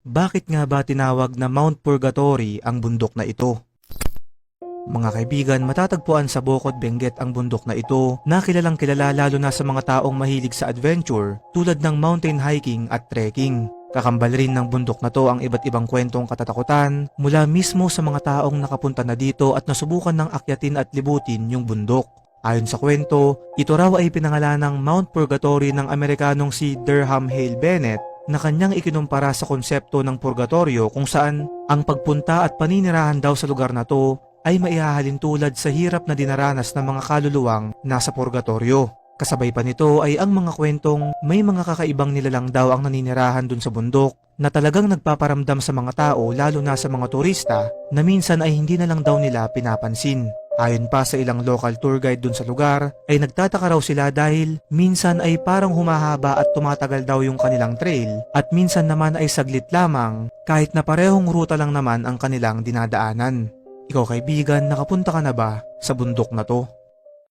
Bakit nga ba tinawag na Mount Purgatory ang bundok na ito? Mga kaibigan, matatagpuan sa Bukod Benguet ang bundok na ito na kilalang kilala lalo na sa mga taong mahilig sa adventure tulad ng mountain hiking at trekking. Kakambal rin ng bundok na to ang iba't ibang kwentong katatakutan mula mismo sa mga taong nakapunta na dito at nasubukan ng akyatin at libutin yung bundok. Ayon sa kwento, ito raw ay pinangalan ng Mount Purgatory ng Amerikanong si Durham Hale Bennett na kanyang ikinumpara sa konsepto ng purgatorio kung saan ang pagpunta at paninirahan daw sa lugar na to ay maihahalin tulad sa hirap na dinaranas ng mga kaluluwang nasa purgatorio. Kasabay pa nito ay ang mga kwentong may mga kakaibang nilalang daw ang naninirahan dun sa bundok na talagang nagpaparamdam sa mga tao lalo na sa mga turista na minsan ay hindi na lang daw nila pinapansin. Ayon pa sa ilang local tour guide dun sa lugar, ay nagtataka raw sila dahil minsan ay parang humahaba at tumatagal daw yung kanilang trail at minsan naman ay saglit lamang kahit na parehong ruta lang naman ang kanilang dinadaanan. Ikaw kaibigan, nakapunta ka na ba sa bundok na to?